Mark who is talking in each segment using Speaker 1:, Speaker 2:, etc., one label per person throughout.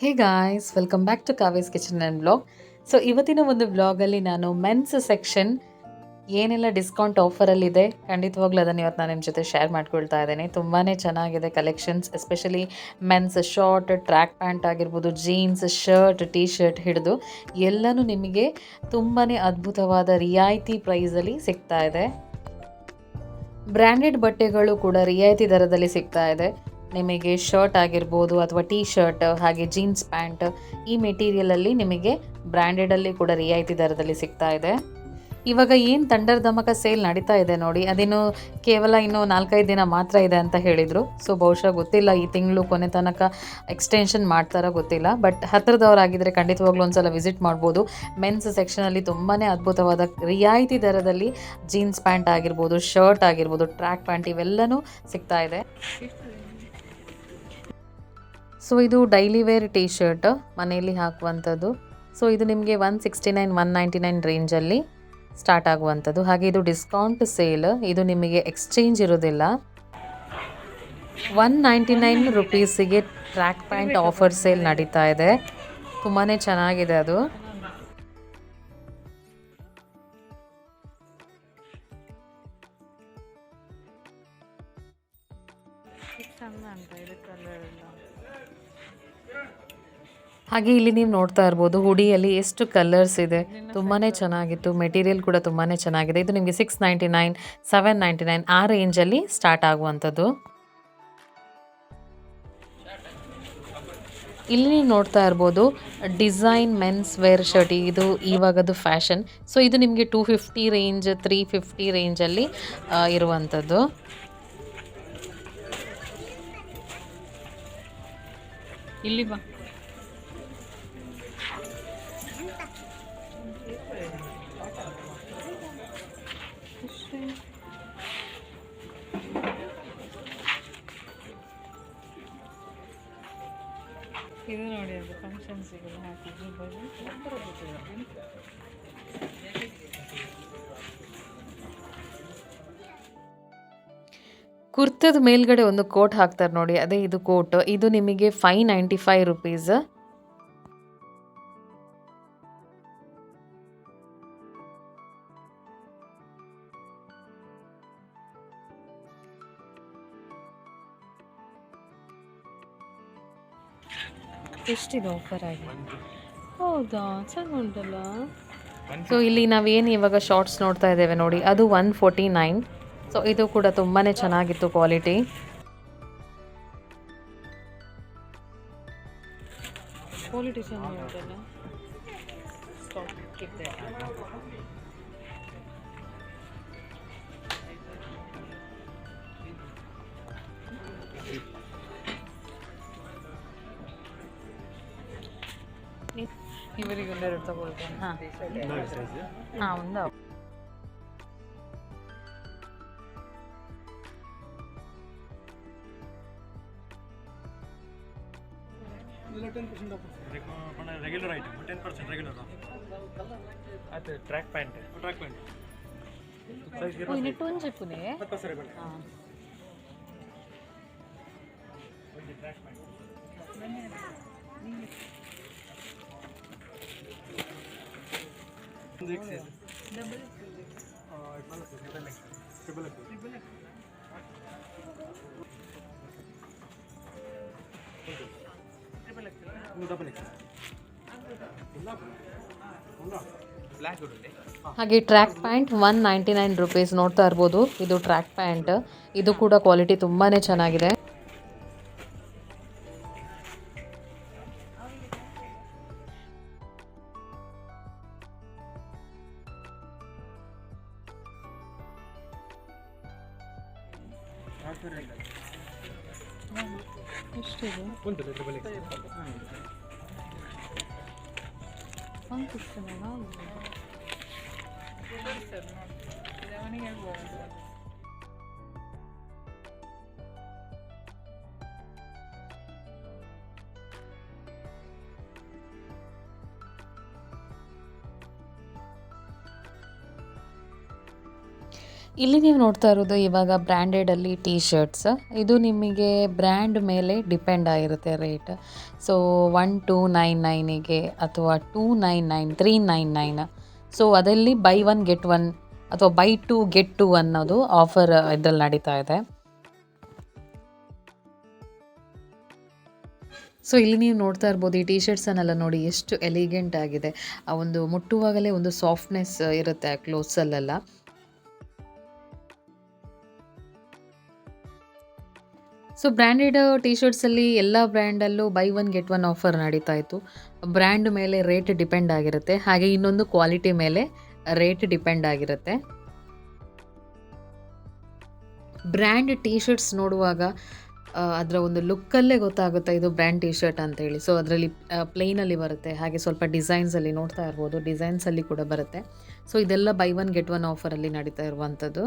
Speaker 1: Hey guys welcome back to Kave's kitchen and blog so ಇವತ್ತಿನ ಒಂದು ಬ್ಲಾಗಲ್ಲಿ ನಾನು ಮೆನ್ಸ್ ಸೆಕ್ಷನ್ ಏನೆಲ್ಲ ಡಿಸ್ಕೌಂಟ್ ಆಫರಲ್ಲಿದೆ ಖಂಡಿತವಾಗ್ಲೂ ಅದನ್ನು ಇವತ್ತು ನಾನು ನಿಮ್ಮ ಜೊತೆ ಶೇರ್ ಮಾಡ್ಕೊಳ್ತಾ ಇದ್ದೇನೆ. ತುಂಬಾ ಚೆನ್ನಾಗಿದೆ collections especially men's short track pant ಆಗಿರ್ಬೋದು ಜೀನ್ಸ್ ಶರ್ಟ್ ಟೀ ಶರ್ಟ್ ಹಿಡಿದು ಎಲ್ಲನೂ ನಿಮಗೆ ತುಂಬಾ ಅದ್ಭುತವಾದ ರಿಯಾಯಿತಿ ಪ್ರೈಸಲ್ಲಿ ಸಿಗ್ತಾ ಇದೆ. ಬ್ರ್ಯಾಂಡೆಡ್ ಬಟ್ಟೆಗಳು ಕೂಡ ರಿಯಾಯಿತಿ ದರದಲ್ಲಿ ಸಿಗ್ತಾ ಇದೆ. ನಿಮಗೆ ಶರ್ಟ್ ಆಗಿರ್ಬೋದು ಅಥವಾ ಟೀ ಶರ್ಟ್ ಹಾಗೆ ಜೀನ್ಸ್ ಪ್ಯಾಂಟ್ ಈ ಮೆಟೀರಿಯಲಲ್ಲಿ ನಿಮಗೆ ಬ್ರ್ಯಾಂಡೆಡಲ್ಲಿ ಕೂಡ ರಿಯಾಯಿತಿ ದರದಲ್ಲಿ ಸಿಗ್ತಾ ಇದೆ. ಇವಾಗ ಏನು ತಂಡರ್ ಧಮಕ ಸೇಲ್ ನಡೀತಾ ಇದೆ ನೋಡಿ, ಅದೇನು ಕೇವಲ ಇನ್ನು ನಾಲ್ಕೈದು ದಿನ ಮಾತ್ರ ಇದೆ ಅಂತ ಹೇಳಿದರು. ಸೊ ಬಹುಶಃ ಗೊತ್ತಿಲ್ಲ, ಈ ತಿಂಗಳು ಕೊನೆ ತನಕ ಎಕ್ಸ್ಟೆನ್ಷನ್ ಮಾಡ್ತಾರೋ ಗೊತ್ತಿಲ್ಲ. ಬಟ್ ಹತ್ತಿರದವರಾಗಿದ್ದರೆ ಖಂಡಿತವಾಗ್ಲೂ ಒಂದ್ಸಲ ವಿಸಿಟ್ ಮಾಡ್ಬೋದು. ಮೆನ್ಸ್ ಸೆಕ್ಷನಲ್ಲಿ ತುಂಬಾ ಅದ್ಭುತವಾದ ರಿಯಾಯಿತಿ ದರದಲ್ಲಿ ಜೀನ್ಸ್ ಪ್ಯಾಂಟ್ ಆಗಿರ್ಬೋದು ಶರ್ಟ್ ಆಗಿರ್ಬೋದು ಟ್ರ್ಯಾಕ್ ಪ್ಯಾಂಟ್ ಇವೆಲ್ಲನೂ ಸಿಗ್ತಾ ಇದೆ. ಸೊ ಇದು ಡೈಲಿ ವೇರ್ ಟೀ ಶರ್ಟ್ ಮನೆಯಲ್ಲಿ ಹಾಕುವಂಥದ್ದು. ಸೊ ಇದು ನಿಮಗೆ one sixty nine one ninety nine ರೇಂಜಲ್ಲಿ ಸ್ಟಾರ್ಟ್ ಆಗುವಂಥದ್ದು. ಹಾಗೆ ಇದು ಡಿಸ್ಕೌಂಟ್ ಸೇಲ್ ಇದು ನಿಮಗೆ ಎಕ್ಸ್ಚೇಂಜ್ ಇರೋದಿಲ್ಲ ಒನ್ ನೈಂಟಿ ನೈನ್ ರುಪೀಸಿಗೆ ಟ್ರ್ಯಾಕ್ ಪ್ಯಾಂಟ್ ಆಫರ್ ಸೇಲ್ ನಡೀತಾ ಇದೆ. ತುಂಬಾ ಚೆನ್ನಾಗಿದೆ ಅದು. ಹಾಗೆ ಇಲ್ಲಿ ನೀವು ನೋಡ್ತಾ ಇರ್ಬೋದು ಹುಡಿಯಲ್ಲಿ ಎಷ್ಟು ಕಲರ್ಸ್ ಇದೆ. ತುಂಬಾ ಚೆನ್ನಾಗಿತ್ತು. ಮೆಟೀರಿಯಲ್ ಕೂಡ ತುಂಬಾ ಚೆನ್ನಾಗಿದೆ. ಇದು ನಿಮಗೆ six ninety nine seven ninety nine ಆ ರೇಂಜಲ್ಲಿ ಸ್ಟಾರ್ಟ್ ಆಗುವಂಥದ್ದು. ಇಲ್ಲಿ ನೀವು ನೋಡ್ತಾ ಇರ್ಬೋದು ಡಿಸೈನ್ ಮೆನ್ಸ್ ವೇರ್ ಶರ್ಟ್ ಇದು ಇವಾಗದು ಫ್ಯಾಷನ್ ಸೊ ಇದು ನಿಮಗೆ two fifty range three fifty ರೇಂಜಲ್ಲಿ ಇರುವಂಥದ್ದು.
Speaker 2: ಇಲ್ಲಿ ಬಾ. ಇದು ನೋಡಿ ಅದು ಫಂಕ್ಷನ್ಸಿಗೆಲ್ಲ ಹಾಕಿದ್ದು. ಬರೀ
Speaker 1: ಕುರ್ತದ ಮೇಲ್ಗಡೆ ಒಂದು ಕೋಟ್ ಹಾಕ್ತಾರೆ ನೋಡಿ, ಅದೇ ಇದು ಕೋಟ್. ಇದು ನಿಮಗೆ ಫೈ ನೈಂಟಿ ಫೈವ್ ರುಪೀಸ್
Speaker 2: ಎಷ್ಟಿದೆ ಆಫರ್ ಆಗಿ? ಹೌದಾ? ಚೆನ್ನಾಗುಂಟಲ್ಲ.
Speaker 1: ಸೊ ಇಲ್ಲಿ ನಾವೇನು ಇವಾಗ ಶಾರ್ಟ್ಸ್ ನೋಡ್ತಾ ಇದ್ದೇವೆ ನೋಡಿ. ಅದು ಒನ್ ಫೋರ್ಟಿ ನೈನ್ ಸೊ ಇದು ಕೂಡ ತುಂಬಾ ಚೆನ್ನಾಗಿತ್ತು ಕ್ವಾಲಿಟಿ
Speaker 2: ಕ್ವಾಲಿಟಿ ಚೆನ್ನಾಗುಂಟಲ್ಲ ಇವರಿಗೆ ಒಂದೆರಡು ತಗೊಳ್ತೇನೆ ಹಾಂ ಹಾಂ ಒಂದು
Speaker 3: regular item ten percent regular ಅದು track pant track pant size
Speaker 2: ಇನ್ನು ಟೊಂಜ್ ಚೆಪ್ಪುನೆ
Speaker 3: ಹತ್ತು ಸರಿ ಬೇಡ
Speaker 2: ಹಾಂ
Speaker 3: ಟ್ರ್ಯಾಕ್ ಪ್ಯಾಂಟ್
Speaker 1: ಹಾಗೆ track pant one ninety nine rupees ನೋಡ್ತಾ ಇರ್ಬೋದು. ಇದು ಟ್ರ್ಯಾಕ್ ಪ್ಯಾಂಟ್ ಇದು ಕೂಡ ಕ್ವಾಲಿಟಿ ತುಂಬಾ ಚೆನ್ನಾಗಿದೆ.
Speaker 2: Hangi
Speaker 3: üstüne ne aldın?
Speaker 2: Burada bir sebep. Bir de onu gel bu arada.
Speaker 1: ಇಲ್ಲಿ ನೀವು ನೋಡ್ತಾ ಇರೋದು ಇವಾಗ ಬ್ರ್ಯಾಂಡೆಡಲ್ಲಿ ಟೀ ಶರ್ಟ್ಸ್ ಇದು ನಿಮಗೆ ಬ್ರ್ಯಾಂಡ್ ಮೇಲೆ ಡಿಪೆಂಡ್ ಆಗಿರುತ್ತೆ rate so one two nine ನೈನಿಗೆ ಅಥವಾ two nine nine three nine nine so ಅದರಲ್ಲಿ ಬೈ ಒನ್ ಗೆಟ್ ಒನ್ ಅಥವಾ ಬೈ ಟೂ ಗೆಟ್ ಟು ಅನ್ನೋದು ಆಫರ್ ಇದರಲ್ಲಿ ನಡೀತಾ ಇದೆ. ಸೊ ಇಲ್ಲಿ ನೀವು ನೋಡ್ತಾ ಇರ್ಬೋದು ಈ ಟಿ ಶರ್ಟ್ಸನ್ನೆಲ್ಲ ನೋಡಿ ಎಷ್ಟು ಎಲಿಗೆಂಟ್ ಆಗಿದೆ. ಆ ಒಂದು ಮುಟ್ಟುವಾಗಲೇ ಒಂದು ಸಾಫ್ಟ್ನೆಸ್ ಇರುತ್ತೆ ಆ ಕ್ಲೋತ್ಸಲ್ಲೆಲ್ಲ ಸೊ ಬ್ರ್ಯಾಂಡೆಡ್ ಟಿ ಶರ್ಟ್ಸಲ್ಲಿ ಎಲ್ಲ ಬ್ರ್ಯಾಂಡಲ್ಲೂ buy one get one offer ನಡೀತಾ ಇತ್ತು. ಬ್ರ್ಯಾಂಡ್ ಮೇಲೆ ರೇಟ್ ಡಿಪೆಂಡ್ ಆಗಿರುತ್ತೆ. ಹಾಗೆ ಇನ್ನೊಂದು ಕ್ವಾಲಿಟಿ ಮೇಲೆ ರೇಟ್ ಡಿಪೆಂಡ್ ಆಗಿರುತ್ತೆ. ಬ್ರ್ಯಾಂಡ್ ಟಿ ಶರ್ಟ್ಸ್ ನೋಡುವಾಗ ಅದರ ಒಂದು ಲುಕ್ಕಲ್ಲೇ ಗೊತ್ತಾಗುತ್ತೆ ಇದು ಬ್ರ್ಯಾಂಡ್ ಟಿ ಶರ್ಟ್ ಅಂತೇಳಿ ಸೊ ಅದರಲ್ಲಿ ಪ್ಲೇನಲ್ಲಿ ಬರುತ್ತೆ. ಹಾಗೆ ಸ್ವಲ್ಪ ಡಿಸೈನ್ಸಲ್ಲಿ ನೋಡ್ತಾ ಇರ್ಬೋದು. ಡಿಸೈನ್ಸಲ್ಲಿ ಕೂಡ ಬರುತ್ತೆ. ಸೊ ಇದೆಲ್ಲ ಬೈ ಒನ್ ಗೆಟ್ ಒನ್ ಆಫರಲ್ಲಿ ನಡೀತಾ ಇರುವಂಥದ್ದು.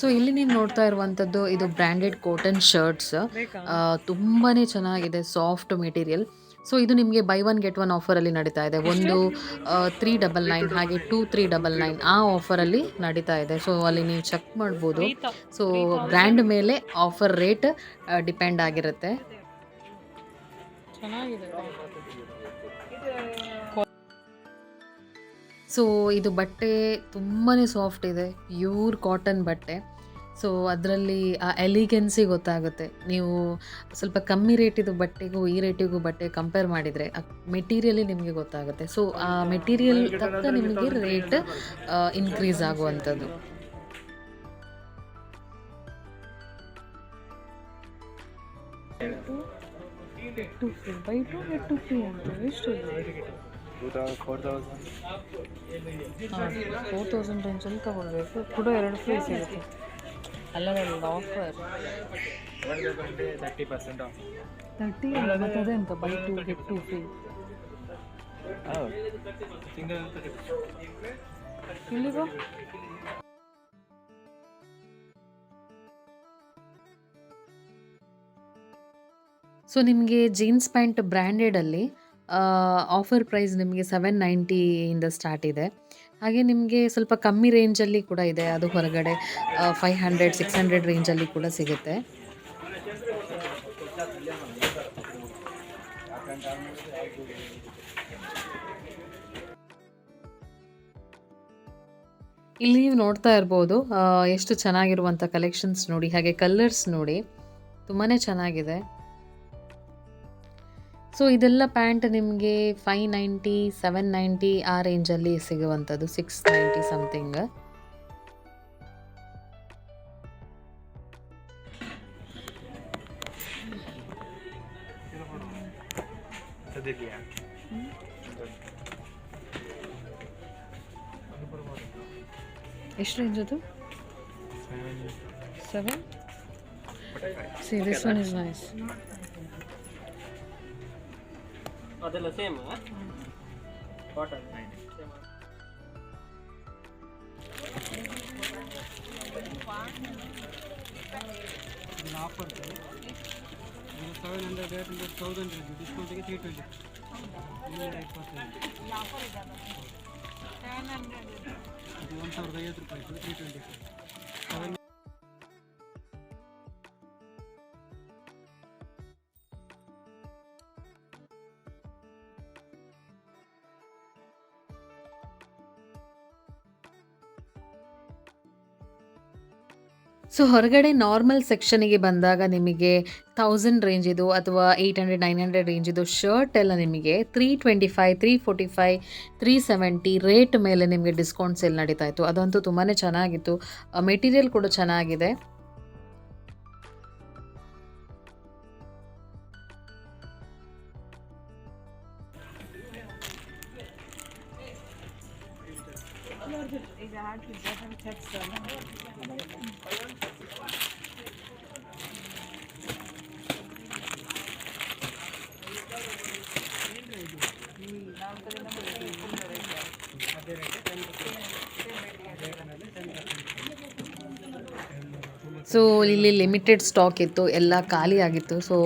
Speaker 1: ಸೊ ಇಲ್ಲಿ ನೀವು ನೋಡ್ತಾ ಇರುವಂಥದ್ದು ಇದು ಬ್ರ್ಯಾಂಡೆಡ್ ಕಾಟನ್ ಶರ್ಟ್ಸ್ ತುಂಬಾ ಚೆನ್ನಾಗಿದೆ ಸಾಫ್ಟ್ ಮೆಟೀರಿಯಲ್ ಸೊ ಇದು ನಿಮಗೆ ಬೈ ಒನ್ ಗೆಟ್ ಒನ್ ಆಫರಲ್ಲಿ ನಡೀತಾ ಇದೆ. ಒಂದು ತ್ರೀ ಡಬಲ್ ನೈನ್ ಹಾಗೆ ಟೂ ತ್ರೀ ಡಬಲ್ ನೈನ್ ಆ ಆಫರಲ್ಲಿ ನಡೀತಾ ಇದೆ. ಸೊ ಅಲ್ಲಿ ನೀವು ಚೆಕ್ ಮಾಡ್ಬೋದು. ಸೊ ಬ್ರ್ಯಾಂಡ್ ಮೇಲೆ ಆಫರ್ ರೇಟ್ ಡಿಪೆಂಡ್ ಆಗಿರುತ್ತೆ.
Speaker 2: ಚೆನ್ನಾಗಿದೆ.
Speaker 1: ಸೊ ಇದು ಬಟ್ಟೆ ತುಂಬಾ ಸಾಫ್ಟ್ ಇದೆ ಪ್ಯೂರ್ ಕಾಟನ್ ಬಟ್ಟೆ ಸೊ ಅದರಲ್ಲಿ ಆ ಎಲಿಗೆನ್ಸಿ ಗೊತ್ತಾಗುತ್ತೆ ನೀವು ಸ್ವಲ್ಪ ಕಮ್ಮಿ ರೇಟಿದು ಬಟ್ಟೆಗೂ ಈ ರೇಟಿಗೂ ಬಟ್ಟೆ ಕಂಪೇರ್ ಮಾಡಿದರೆ ಆ ಮೆಟೀರಿಯಲೇ ನಿಮಗೆ ಗೊತ್ತಾಗುತ್ತೆ ಸೊ ಆ ಮೆಟೀರಿಯಲ್ ತಕ್ಕ ನಿಮಗೆ ರೇಟ್ ಇನ್ಕ್ರೀಸ್ ಆಗುವಂಥದ್ದು
Speaker 2: two free buy two two free ಅಂತ ಎಷ್ಟು
Speaker 3: ಫೋರ್ ತೌಸಂಡ್
Speaker 2: ಹಾಂ ಫೋರ್ ತೌಸಂಡ್ ರೇಂಜಲ್ಲಿ ತೊಗೊಳ್ಬೇಕು ಕೂಡ ಎರಡು ಫ್ರೀ ಸಿಗುತ್ತೆ. ಅಲ್ಲ offer
Speaker 3: thirty percent off
Speaker 2: thirty ಅಲ್ಲ ಮತ್ತು ಅದೆಂತ buy two get two free
Speaker 3: single
Speaker 2: ಇಲ್ಲಿಗೋ
Speaker 1: so ನಿಮಗೆ ಜೀನ್ಸ್ ಪ್ಯಾಂಟ್ ಬ್ರ್ಯಾಂಡೆಡಲ್ಲಿ ಆಫರ್ ಪ್ರೈಸ್ ನಿಮಗೆ ಸೆವೆನ್ ನೈಂಟಿಯಿಂದ ಸ್ಟಾರ್ಟ್ ಇದೆ. ಹಾಗೆ ನಿಮಗೆ ಸ್ವಲ್ಪ ಕಮ್ಮಿ ರೇಂಜಲ್ಲಿ ಕೂಡ ಇದೆ. ಅದು ಹೊರಗಡೆ ಫೈವ್ ಹಂಡ್ರೆಡ್ ಸಿಕ್ಸ್ ಹಂಡ್ರೆಡ್ ರೇಂಜಲ್ಲಿ ಕೂಡ ಸಿಗುತ್ತೆ. ಇಲ್ಲಿ ನೀವು ನೋಡ್ತಾ ಇರ್ಬೋದು ಎಷ್ಟು ಚೆನ್ನಾಗಿರುವಂಥ ಕಲೆಕ್ಷನ್ಸ್ ನೋಡಿ, ಹಾಗೆ ಕಲರ್ಸ್ ನೋಡಿ. ತುಂಬಾ ಚೆನ್ನಾಗಿದೆ. ಸೊ ಇದೆಲ್ಲ ಪ್ಯಾಂಟ್ ನಿಮಗೆ ಫೈವ್ ನೈಂಟಿ ಸೆವೆನ್ ನೈಂಟಿ ಆ ರೇಂಜಲ್ಲಿ ಸಿಗುವಂಥದ್ದು. ಸಿಕ್ಸ್ ನೈಂಟಿ ಸಮಥಿಂಗ್
Speaker 2: ಎಷ್ಟು ರೇಂಜ್ ಅದು? Seven see this one is nice
Speaker 3: ಅದೆಲ್ಲ same cotton offer seven hundred eight hundred thousand ಡಿಸ್ಕೌಂಟಿಗೆ three twenty ಐದು ಪರ್ಸೆಂಟ್ ಅದು ಒಂದು ಸಾವಿರದ ಐವತ್ತು ರೂಪಾಯಿ ತ್ರೀ ಟ್ವೆಂಟಿ ಸೆವೆನ್
Speaker 1: ಸೊ ಹೊರಗಡೆ ನಾರ್ಮಲ್ ಸೆಕ್ಷನಿಗೆ ಬಂದಾಗ ನಿಮಗೆ ತೌಸಂಡ್ ರೇಂಜಿದು ಅಥವಾ ಏಯ್ಟ್ ಹಂಡ್ರೆಡ್ ನೈನ್ ಹಂಡ್ರೆಡ್ ರೇಂಜಿದು ಶರ್ಟ್ ಎಲ್ಲ ನಿಮಗೆ three twenty five three forty five three seventy rate ಮೇಲೆ ನಿಮಗೆ ಡಿಸ್ಕೌಂಟ್ ಸೇಲ್ ನಡೀತಾ ಇತ್ತು. ಅದಂತೂ ತುಂಬಾ ಚೆನ್ನಾಗಿತ್ತು. ಮೆಟೀರಿಯಲ್ ಕೂಡ ಚೆನ್ನಾಗಿದೆ. ಸೊ ಇಲ್ಲಿ ಲಿಮಿಟೆಡ್ ಸ್ಟಾಕ್ ಇತ್ತು, ಎಲ್ಲ ಖಾಲಿ ಆಗಿತ್ತು. ಸೊ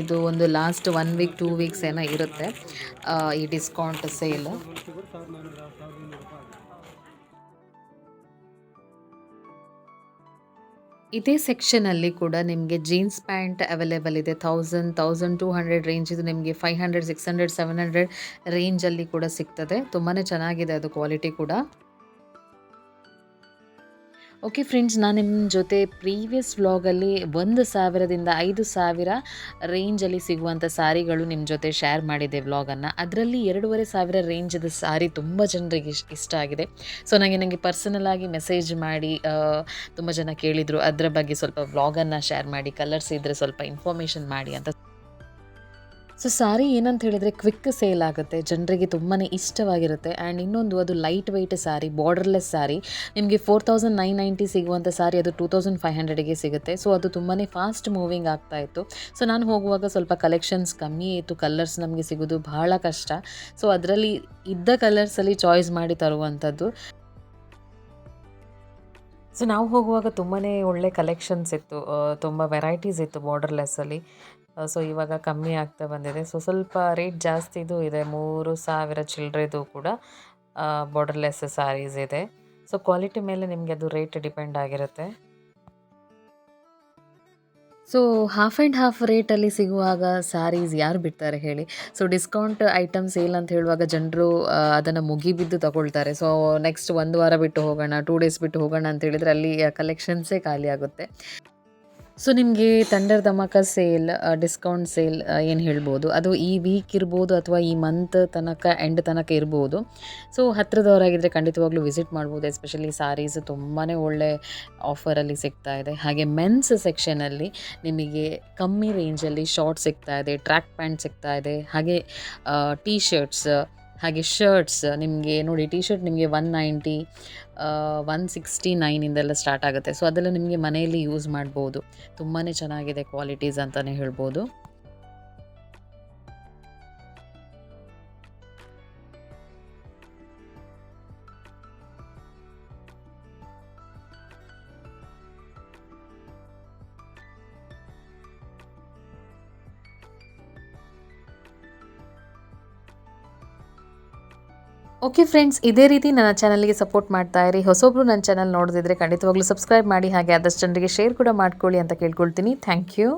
Speaker 1: ಇದು ಒಂದು last one week two weeks ಏನೋ ಇರುತ್ತೆ. ಈ ಡಿಸ್ಕೌಂಟ್ ಸೇಲ್ ಇದೇ ಸೆಕ್ಷನಲ್ಲಿ ಕೂಡ ನಿಮಗೆ ಜೀನ್ಸ್ ಪ್ಯಾಂಟ್ ಅವೈಲೇಬಲ್ ಇದೆ. Thousand thousand two hundred range ಇದು ನಿಮಗೆ five hundred six hundred seven hundred ರೇಂಜಲ್ಲಿ ಕೂಡ ಸಿಗ್ತದೆ. ತುಂಬಾ ಚೆನ್ನಾಗಿದೆ ಅದು ಕ್ವಾಲಿಟಿ ಕೂಡ. ಓಕೆ ಫ್ರೆಂಡ್ಸ್ ನಾನು ನಿಮ್ಮ ಜೊತೆ ಪ್ರೀವಿಯಸ್ ವ್ಲಾಗಲ್ಲಿ ಒಂದು ಸಾವಿರದಿಂದ ಐದು ಸಾವಿರ ರೇಂಜಲ್ಲಿ ಸಿಗುವಂಥ ಸಾರಿಗಳು ನಿಮ್ಮ ಜೊತೆ ಶೇರ್ ಮಾಡಿದೆ ವ್ಲಾಗನ್ನು ಅದರಲ್ಲಿ ಎರಡೂವರೆ ಸಾವಿರ ರೇಂಜದ ಸಾರಿ ತುಂಬ ಜನರಿಗೆ ಇಷ್ಟ ಆಗಿದೆ. ಸೊ ನನಗೆ ನನಗೆ ಪರ್ಸನಲ್ ಆಗಿ ಮೆಸೇಜ್ ಮಾಡಿ ತುಂಬ ಜನ ಕೇಳಿದರು. ಅದರ ಬಗ್ಗೆ ಸ್ವಲ್ಪ ವ್ಲಾಗನ್ನು ಶೇರ್ ಮಾಡಿ ಕಲರ್ಸ್ ಇದ್ದರೆ ಸ್ವಲ್ಪ ಇನ್ಫಾರ್ಮೇಷನ್ ಮಾಡಿ ಅಂತ. ಸೊ ಸಾರಿ ಏನಂತ ಹೇಳಿದರೆ ಕ್ವಿಕ್ ಸೇಲ್ ಆಗುತ್ತೆ. ಜನರಿಗೆ ತುಂಬಾ ಇಷ್ಟವಾಗಿರುತ್ತೆ. ಆ್ಯಂಡ್ ಇನ್ನೊಂದು ಅದು light weight sari borderless sari ನಿಮಗೆ ಫೋರ್ ತೌಸಂಡ್ ನೈನ್ ನೈಂಟಿ ಸಿಗುವಂಥ ಸಾರಿ ಅದು ಟೂ ತೌಸಂಡ್ ಫೈವ್ ಹಂಡ್ರೆಡ್ಗೆ ಸಿಗುತ್ತೆ. ಸೊ ಅದು ತುಂಬಾ ಫಾಸ್ಟ್ ಮೂವಿಂಗ್ ಆಗ್ತಾ ಇತ್ತು. ಸೊ ನಾನು ಹೋಗುವಾಗ ಸ್ವಲ್ಪ ಕಲೆಕ್ಷನ್ಸ್ ಕಮ್ಮಿ ಇತ್ತು ಕಲರ್ಸ್ ನಮಗೆ ಸಿಗೋದು ಬಹಳ ಕಷ್ಟ. ಸೊ ಅದರಲ್ಲಿ ಇದ್ದ ಕಲರ್ಸಲ್ಲಿ ಚಾಯ್ಸ್ ಮಾಡಿ ತರುವಂಥದ್ದು. ಸೊ ನಾವು ಹೋಗುವಾಗ ತುಂಬಾ ಒಳ್ಳೆ ಕಲೆಕ್ಷನ್ಸ್ ಇತ್ತು. ತುಂಬ ವೆರೈಟೀಸ್ ಇತ್ತು ಬಾರ್ಡರ್ಲೆಸ್ಸಲ್ಲಿ ಸೊ ಇವಾಗ ಕಮ್ಮಿ ಆಗ್ತಾ ಬಂದಿದೆ. ಸೊ ಸ್ವಲ್ಪ ರೇಟ್ ಜಾಸ್ತಿದು ಇದೆ ಮೂರು ಸಾವಿರ ಚಿಲ್ಲರೆದು ಕೂಡ ಬಾರ್ಡರ್ಲೆಸ್ ಸ್ಯಾರೀಸ್ ಇದೆ. ಸೊ ಕ್ವಾಲಿಟಿ ಮೇಲೆ ನಿಮಗೆ ಅದು ರೇಟ್ ಡಿಪೆಂಡ್ ಆಗಿರುತ್ತೆ. ಸೊ ಹಾಫ್ ಆ್ಯಂಡ್ ಹಾಫ್ ರೇಟಲ್ಲಿ ಸಿಗುವಾಗ ಸ್ಯಾರೀಸ್ ಯಾರು ಬಿಡ್ತಾರೆ ಹೇಳಿ? ಸೊ ಡಿಸ್ಕೌಂಟ್ ಐಟಮ್ ಸೇಲ್ ಅಂತ ಹೇಳುವಾಗ ಜನರು ಅದನ್ನು ಮುಗಿಬಿದ್ದು ತಗೊಳ್ತಾರೆ. ಸೊ ನೆಕ್ಸ್ಟ್ ಒಂದು ವಾರ ಬಿಟ್ಟು ಹೋಗೋಣ ಟೂ ಡೇಸ್ ಬಿಟ್ಟು ಹೋಗೋಣ ಅಂತ ಹೇಳಿದರೆ ಅಲ್ಲಿ ಕಲೆಕ್ಷನ್ಸೇ ಖಾಲಿ ಆಗುತ್ತೆ. ಸೊ ನಿಮಗೆ thunder dhamaka sale discount sale ಏನು ಹೇಳ್ಬೋದು? ಅದು ಈ ವೀಕ್ ಇರ್ಬೋದು ಅಥವಾ ಈ ಮಂತ್ ತನಕ ಎಂಡ್ ತನಕ ಇರ್ಬೋದು. ಸೊ ಹತ್ತಿರದವರಾಗಿದ್ದರೆ ಖಂಡಿತವಾಗ್ಲೂ ವಿಸಿಟ್ ಮಾಡ್ಬೋದು. ಎಸ್ಪೆಷಲಿ ಸಾರೀಸ್ ತುಂಬಾ ಒಳ್ಳೆ ಆಫರಲ್ಲಿ ಸಿಗ್ತಾ ಇದೆ. ಹಾಗೆ ಮೆನ್ಸ್ ಸೆಕ್ಷನಲ್ಲಿ ನಿಮಗೆ ಕಮ್ಮಿ ರೇಂಜಲ್ಲಿ ಶಾರ್ಟ್ ಸಿಗ್ತಾ ಇದೆ ಟ್ರ್ಯಾಕ್ ಪ್ಯಾಂಟ್ ಸಿಗ್ತಾ ಇದೆ. ಹಾಗೆ ಟೀ ಶರ್ಟ್ಸ್ ಹಾಗೆ ಶರ್ಟ್ಸ್ ನಿಮಗೆ ನೋಡಿ ಟಿ ಶರ್ಟ್ ನಿಮಗೆ ಒನ್ ನೈಂಟಿ ಒನ್ ಸಿಕ್ಸ್ಟಿ ನೈನಿಂದೆಲ್ಲ ಸ್ಟಾರ್ಟ್ ಆಗುತ್ತೆ. ಸೊ ಅದೆಲ್ಲ ನಿಮಗೆ ಮನೆಯಲ್ಲಿ ಯೂಸ್ ಮಾಡ್ಬೋದು. ತುಂಬಾ ಚೆನ್ನಾಗಿದೆ ಕ್ವಾಲಿಟೀಸ್ ಅಂತಲೇ ಹೇಳ್ಬೋದು. ಓಕೆ ಫ್ರೆಂಡ್ಸ್ ಇದೇ ರೀತಿ ನನ್ನ ಚಾನಲ್ಗೆ ಸಪೋರ್ಟ್ ಮಾಡ್ತಾ ಇರಿ. ಹೊಸೊಬ್ರು ನನ್ನ ಚಾನಲ್ ನೋಡಿದ್ರೆ ಖಂಡಿತವಾಗ್ಲೂ ಸಬ್ಸ್ಕ್ರೈಬ್ ಮಾಡಿ. ಹಾಗೆ ಆದಷ್ಟು ಜನರಿಗೆ ಶೇರ್ ಕೂಡ ಮಾಡ್ಕೊಳ್ಳಿ ಅಂತ ಕೇಳ್ಕೊಳ್ತೀನಿ. Thank you